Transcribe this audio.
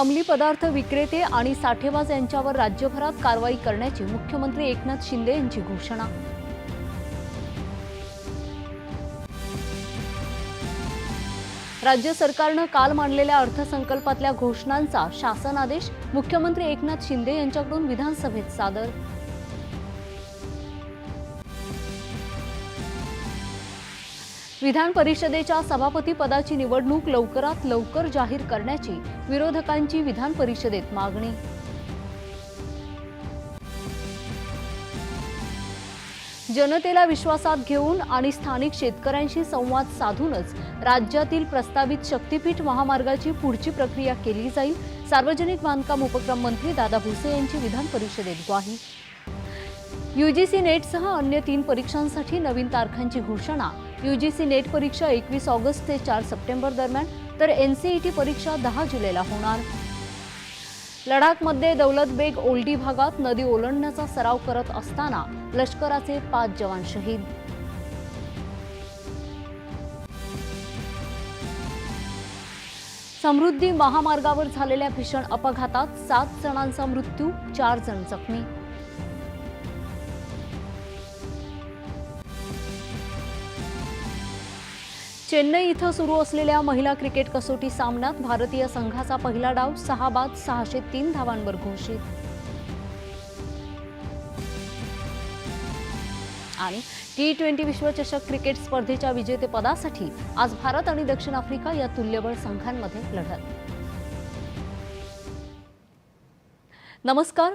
अंमली पदार्थ विक्रेते आणि साठेबाज यांच्यावर राज्यभरात कारवाई करण्याची मुख्यमंत्री एकनाथ शिंदे यांची घोषणा. राज्य सरकारनं काल मांडलेल्या अर्थसंकल्पातल्या घोषणांचा शासन आदेश मुख्यमंत्री एकनाथ शिंदे यांच्याकडून विधानसभेत सादर. विधान परिषदेच्या सभापती पदाची निवडणूक लवकरात लवकर जाहीर करण्याची विरोधकांची विधान परिषदेत मागणी. जनतेला विश्वासात घेऊन आणि स्थानिक शेतकऱ्यांशी संवाद साधूनच राज्यातील प्रस्तावित शक्तीपीठ महामार्गाची पुढची प्रक्रिया केली जाईल. सार्वजनिक बांधकाम उपक्रम मंत्री दादा भुसे यांची विधान परिषदेत ग्वाही. युजीसी नेटसह अन्य तीन परीक्षांसाठी नवीन तारखांची घोषणा. युजीसी नेट परीक्षा एकवीस ऑगस्ट ते चार सप्टेंबर दरम्यान तर एनसीईटी परीक्षा दहा जुलैला होणार. लडाखमध्ये दौलत बेग ओल्डी भागात नदी ओलांडण्याचा सराव करत असताना लष्कराचे पाच जवान शहीद. समृद्धी महामार्गावर झालेल्या भीषण अपघातात सात जणांचा मृत्यू चार जण जखमी. चेन्नई इथं सुरू असलेल्या महिला क्रिकेट कसोटी सामन्यात भारतीय संघाचा पहिला डाव सहा बाद सहाशे तीन धावांवर घोषित. आणि टी ट्वेंटी विश्वचषक क्रिकेट स्पर्धेच्या विजेतेपदासाठी आज भारत आणि दक्षिण आफ्रिका या तुल्यबळ संघांमध्ये लढत. नमस्कार